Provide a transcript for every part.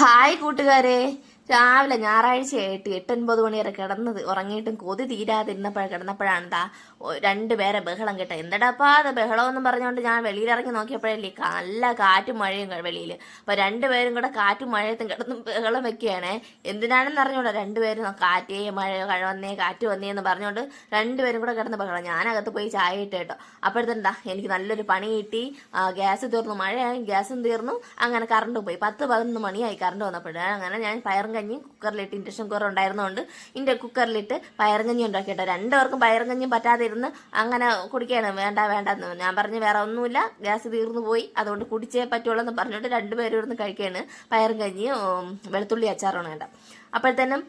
Hi കൂട്ടുകാരെ. രാവിലെ ഞായറാഴ്ചയായിട്ട് എട്ടൊൻപത് മണി വരെ കിടന്നത്. ഉറങ്ങിയിട്ടും കൊതി തീരാതിരുന്നപ്പോഴ കിടന്നപ്പോഴാണ് എന്താ രണ്ടുപേരെ ബഹളം കേട്ടത് എന്തടാപ്പാ അത് ബഹളം എന്ന് പറഞ്ഞുകൊണ്ട് ഞാൻ വെളിയിലിറങ്ങി നോക്കിയപ്പോഴല്ലേ നല്ല കാറ്റും മഴയും വെളിയിൽ അപ്പൊ രണ്ടുപേരും കൂടെ കാറ്റും മഴയത്തും കിടന്ന് ബഹളം വെക്കുകയാണ്. എന്തിനാണെന്ന് അറിഞ്ഞോളൂ രണ്ടുപേരും കാറ്റേ മഴയോ കഴ വന്നേ കാറ്റ് വന്നേ എന്ന് പറഞ്ഞുകൊണ്ട് രണ്ടുപേരും കൂടെ കിടന്ന് ബഹളം. ഞാനകത്ത് പോയി ചായ ഇട്ട് കേട്ടോ. അപ്പോഴത്തെന്താ എനിക്ക് നല്ലൊരു പണി കിട്ടി. ഗ്യാസ് തീർന്നു. മഴയായി. ഗ്യാസും തീർന്നു. അങ്ങനെ കറണ്ട് പോയി. പത്ത് പതിനൊന്ന് മണിയായി കറണ്ട് വന്നപ്പോഴാണ് അങ്ങനെ ഞാൻ പയറും കഞ്ഞി കുക്കറിലിട്ട് ഇൻഡക്ഷൻ കുക്കർ ഉണ്ടായിരുന്നതുകൊണ്ട് ഇന്റെ കുക്കറിലിട്ട് പയറുകഞ്ഞി ഉണ്ടാക്കിയിട്ട്. ഉണ്ടാക്കി കേട്ടോ രണ്ടുപേർക്കും പയറുകഞ്ഞി കഞ്ഞിയും പറ്റാതെ ഇരുന്ന് അങ്ങനെ കുടിക്കുകയാണ് വേണ്ട വേണ്ട എന്ന് ഞാൻ പറഞ്ഞ് വേറെ ഒന്നുമില്ല. ഗ്യാസ് തീർന്നു പോയി. അതുകൊണ്ട് കുടിച്ചേ പറ്റുള്ളൂ എന്ന് പറഞ്ഞിട്ട് രണ്ടുപേരും ഇരുന്ന് കഴിക്കുകയാണ്. പയറും കഞ്ഞിയും വെളുത്തുള്ളി അച്ചാറാണ് വേണ്ട അപ്പോഴത്തേനും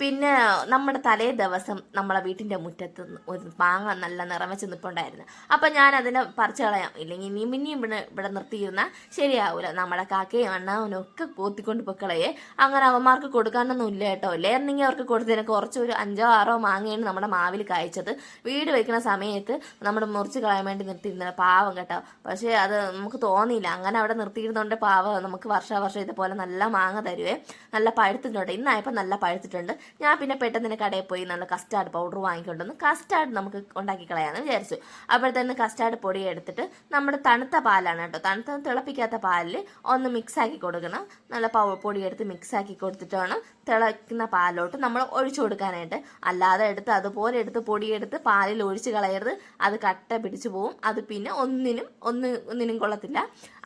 പിന്നെ നമ്മുടെ തലേ ദിവസം നമ്മളെ വീട്ടിന്റെ മുറ്റത്ത് ഒരു മാങ്ങ നല്ല നിറം വെച്ച് നിൽപ്പുണ്ടായിരുന്നു അപ്പം ഞാൻ അതിനെ പറിച്ചു കളയാം. ഇല്ലെങ്കിൽ ഇനിയും പിന്നെയും ഇവിടെ ഇവിടെ നിർത്തിയിരുന്നാൽ ശരിയാവൂല. നമ്മുടെ കാക്കയും അണ്ണാവനും ഒക്കെ കൂത്തിക്കൊണ്ട് പൊക്കളയെ അങ്ങനെ അവന്മാർക്ക് കൊടുക്കാനൊന്നും ഇല്ല കേട്ടോ. ഇല്ലായിരുന്നെങ്കിൽ അവർക്ക് കൊടുത്തതിന് കുറച്ചൊരു അഞ്ചോ ആറോ മാങ്ങയാണ് നമ്മുടെ മാവിൽ കായ്ച്ചത്. വീട് വെക്കുന്ന സമയത്ത് നമ്മൾ മുറിച്ച് കളയാൻ വേണ്ടി നിർത്തിയിരുന്ന പാവം കേട്ടോ. പക്ഷേ അത് നമുക്ക് തോന്നിയില്ല. അങ്ങനെ അവിടെ നിർത്തിയിരുന്നതുകൊണ്ട് പാവം നമുക്ക് വർഷാവർഷം ഇതുപോലെ നല്ല മാങ്ങ തരുവേ. നല്ല പഴുത്തിട്ടുണ്ട്. ഇന്നായപ്പോൾ നല്ല പഴുത്തിട്ടുണ്ട്. ഞാൻ പിന്നെ പെട്ടെന്ന് തന്നെ കടയിൽ പോയി നല്ല കസ്റ്റാർഡ് പൗഡർ വാങ്ങിക്കൊണ്ടുവന്ന് കസ്റ്റാർഡ് നമുക്ക് ഉണ്ടാക്കി കളയാമെന്ന് വിചാരിച്ചു. അപ്പോഴത്തേന് കസ്റ്റാർഡ് പൊടി എടുത്തിട്ട് നമ്മുടെ തണുത്ത പാലാണ് കേട്ടോ തണുത്ത തിളപ്പിക്കാത്ത പാലിൽ ഒന്ന് മിക്സ് ആക്കി കൊടുക്കണം. നല്ല പൗ പൊടി എടുത്ത് മിക്സ് ആക്കി കൊടുത്തിട്ട് വേണം തിളയ്ക്കുന്ന പാലിലോട്ട് നമ്മൾ ഒഴിച്ചു കൊടുക്കാനായിട്ട്. അല്ലാതെ എടുത്ത് അതുപോലെ എടുത്ത് പൊടിയെടുത്ത് പാലിൽ ഒഴിച്ച് കളയരുത്. അത് കട്ട പിടിച്ചു പോവും. അത് പിന്നെ ഒന്നിനും ഒന്ന് ഒന്നിനും കൊള്ളത്തില്ല.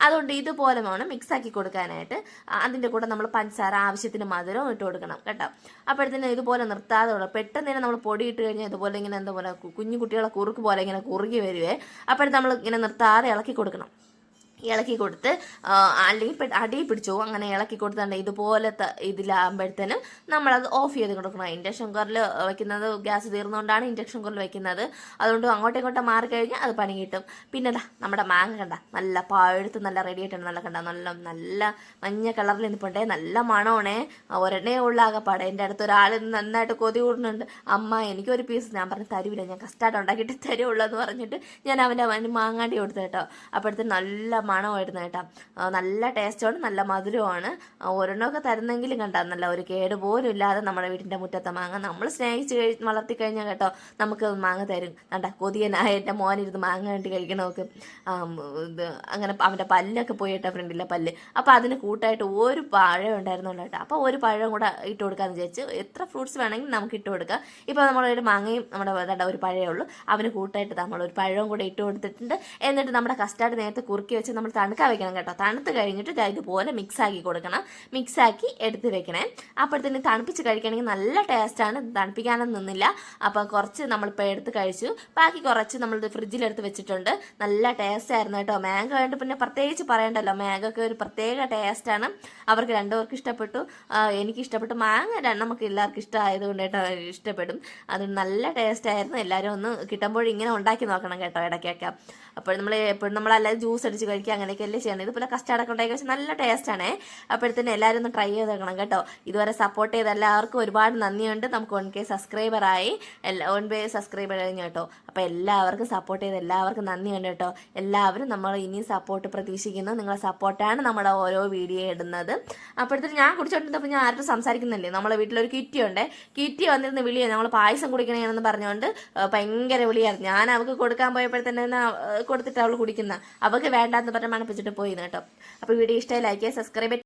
അതുകൊണ്ട് ഇതുപോലെ വേണം മിക്സ് ആക്കി കൊടുക്കാനായിട്ട് അതിന്റെ കൂടെ നമ്മൾ പഞ്ചസാര ആവശ്യത്തിന് മധുരവും ഇട്ട് കൊടുക്കണം. കേട്ടോ? അപ്പോഴത്തേനും ഇതുപോലെ നിർത്താതെ ഉള്ളു. പെട്ടെന്ന് തന്നെ നമ്മൾ പൊടി ഇട്ട് കഴിഞ്ഞാൽ ഇതുപോലെ ഇങ്ങനെ എന്താ പറയുക കുഞ്ഞു കുട്ടികളെ കുറുക്ക് പോലെ ഇങ്ങനെ കുറുകി വരുവേ. അപ്പോഴത്തെ നമ്മൾ ഇങ്ങനെ നിർത്താതെ ഇളക്കി കൊടുക്കണം. ഇളക്കി കൊടുത്ത് അല്ലെങ്കിൽ അടിയിൽ അടി പിടിച്ചു അങ്ങനെ ഇളക്കി കൊടുത്തുണ്ട് ഇതുപോലത്തെ ഇതിലാകുമ്പോഴത്തേനും നമ്മളത് ഓഫ് ചെയ്ത് കൊടുക്കണം. ഇൻഡക്ഷൻ കുക്കറിൽ വെക്കുന്നത് ഗ്യാസ് തീർന്നുകൊണ്ടാണ് ഇൻഡക്ഷൻ കുക്കറിൽ വെക്കുന്നത്. അതുകൊണ്ട് അങ്ങോട്ടും ഇങ്ങോട്ടും മാറി കഴിഞ്ഞാൽ അത് പണി കിട്ടും. പിന്നെ ദാ നമ്മുടെ മാങ്ങ കണ്ട നല്ല പഴുത്ത് നല്ല റെഡി ആയിട്ടുണ്ട്. നല്ല കണ്ട നല്ല നല്ല മഞ്ഞ കളറിൽ നിൽപ്പുണ്ടേ. നല്ല മണമാണേ. ഒരെണ്ണേ ഉള്ളാകപ്പാടെ എന്റെ അടുത്ത് ഒരാൾ നന്നായിട്ട് കൊതി കൂടുന്നുണ്ട്. അമ്മ എനിക്കൊരു പീസ് ഞാൻ പറഞ്ഞു തരൂല ഞാൻ കസ്റ്റാർഡ് ഉണ്ടാക്കിയിട്ട് തരുള്ളൂ എന്ന് പറഞ്ഞിട്ട് ഞാൻ അവന്റെ മാങ്ങാണ്ടി കൊടുത്തു കേട്ടോ. അപ്പോഴത്തെ നല്ല മണമായിരുന്നു കേട്ടോ. ആ, നല്ല ടേസ്റ്റുമാണ് നല്ല മധുരമാണ് ഒരെണ്ണമൊക്കെ തരുന്നെങ്കിലും കണ്ടാൽ നല്ല ഒരു കേട് പോലും ഇല്ലാതെ നമ്മുടെ വീട്ടിന്റെ മുറ്റത്തെ മാങ്ങ നമ്മൾ സ്നേഹിച്ച് കഴി വളർത്തി കഴിഞ്ഞാൽ കേട്ടോ നമുക്ക് മാങ്ങ തരും. കണ്ട കൊതിയനായ എന്റെ മോനിരുന്ന് മാങ്ങ കണ്ടി കഴിക്കണമൊക്കെ. ഇത് അങ്ങനെ അവന്റെ പല്ലൊക്കെ പോയി കേട്ടോ ഫ്രണ്ടിലെ പല്ല്. അപ്പോൾ അതിന് കൂട്ടായിട്ട് ഒരു പഴം ഉണ്ടായിരുന്നുള്ളൂ കേട്ടോ. അപ്പോൾ ഒരു പഴം കൂടെ ഇട്ട് കൊടുക്കാമെന്ന് വിചാരിച്ച് എത്ര ഫ്രൂട്ട്സ് വേണമെങ്കിൽ നമുക്ക് ഇട്ട് കൊടുക്കാം. ഇപ്പോൾ നമ്മളൊരു മാങ്ങയും നമ്മുടെ വേണ്ട ഒരു പഴയേ ഉള്ളൂ. അവന് കൂട്ടായിട്ട് നമ്മളൊരു പഴവും കൂടെ ഇട്ട് കൊടുത്തിട്ടുണ്ട്. എന്നിട്ട് നമ്മുടെ കസ്റ്റാർഡ് നേരത്തെ കുറുക്കി വെച്ച് നമ്മൾ തണുക്കാൻ വെക്കണം കേട്ടോ. തണുത്ത് കഴിഞ്ഞിട്ട് ഇതുപോലെ മിക്സ് ആക്കി കൊടുക്കണം. മിക്സ് ആക്കി എടുത്ത് വെക്കണേ. അപ്പോഴത്തേന് തണുപ്പിച്ച് കഴിക്കണമെങ്കിൽ നല്ല ടേസ്റ്റാണ് തണുപ്പിക്കാനൊന്നും നിന്നില്ല. അപ്പോൾ കുറച്ച് നമ്മളിപ്പോൾ എടുത്ത് കഴിച്ചു. ബാക്കി കുറച്ച് നമ്മൾ ഫ്രിഡ്ജിലെടുത്ത് വെച്ചിട്ടുണ്ട്. നല്ല ടേസ്റ്റ് ആയിരുന്നു കേട്ടോ. മാങ്ങ ആയിട്ട് പിന്നെ പ്രത്യേകിച്ച് പറയണ്ടല്ലോ. മാംഗോ ഒക്കെ ഒരു പ്രത്യേക ടേസ്റ്റാണ് അവർക്ക് രണ്ടുപേർക്ക് ഇഷ്ടപ്പെട്ടു. എനിക്ക് ഇഷ്ടപ്പെട്ടു. മാങ്ങ നമുക്ക് എല്ലാവർക്കും ഇഷ്ടമായതുകൊണ്ട് കേട്ടോ ഇഷ്ടപ്പെടും. അത് നല്ല ടേസ്റ്റ് ആയിരുന്നു. എല്ലാവരും ഒന്ന് കിട്ടുമ്പോൾ ഇങ്ങനെ ഉണ്ടാക്കി നോക്കണം കേട്ടോ ഇടയ്ക്കൊക്കെ. അപ്പോൾ നമ്മൾ എപ്പോഴും നമ്മളല്ലാതെ ജ്യൂസ് അടിച്ച് കഴിക്കുക അങ്ങനെയൊക്കെ അല്ലേ ചെയ്യണം ഇതുപോലെ കസ്റ്റാർഡൊക്കെ ഉണ്ടാക്കി വെച്ചാൽ നല്ല ടേസ്റ്റാണേ അപ്പോഴത്തേനും എല്ലാവരും ഒന്ന് ട്രൈ ചെയ്ത് നോക്കണം കേട്ടോ. ഇതുവരെ സപ്പോർട്ട് ചെയ്ത എല്ലാവർക്കും ഒരുപാട് നന്ദിയുണ്ട്. നമുക്ക് വൺ കെ സബ്സ്ക്രൈബറായി എല്ലാ വൺ പെ സബ്സ്ക്രൈബർ കഴിഞ്ഞു കേട്ടോ. അപ്പോൾ എല്ലാവർക്കും സപ്പോർട്ട് ചെയ്ത് എല്ലാവർക്കും നന്ദിയുണ്ട് കേട്ടോ. എല്ലാവരും നമ്മൾ ഇനിയും സപ്പോർട്ട് പ്രതീക്ഷിക്കുന്നു. നിങ്ങളെ സപ്പോർട്ടാണ് നമ്മുടെ ഓരോ വീഡിയോ ഇടുന്നത്. അപ്പോഴത്തേനും ഞാൻ കുടിച്ചോണ്ടിരുന്നപ്പോൾ ഞാൻ ആരും സംസാരിക്കുന്നില്ലേ? നമ്മളെ വീട്ടിലൊരു കിറ്റി ഉണ്ട്. കിറ്റി വന്നിരുന്ന വിളിയാണ് നമ്മൾ പായസം കുടിക്കണേന്ന് പറഞ്ഞുകൊണ്ട് ഭയങ്കര വിളിയായിരുന്നു. ഞാൻ അവൾക്ക് കൊടുക്കാൻ പോയപ്പോഴത്തേനെ കൊടുത്തിട്ട് അവൾ കുടിക്കുന്ന. അവൾക്ക് വേണ്ടാന്ന് പറഞ്ഞ് മണപ്പിച്ചിട്ട് പോയി കേട്ടോ. അപ്പോൾ വീഡിയോ ഇഷ്ടമായി ലൈക്ക് ചെയ്യുക സബ്സ്ക്രൈബ്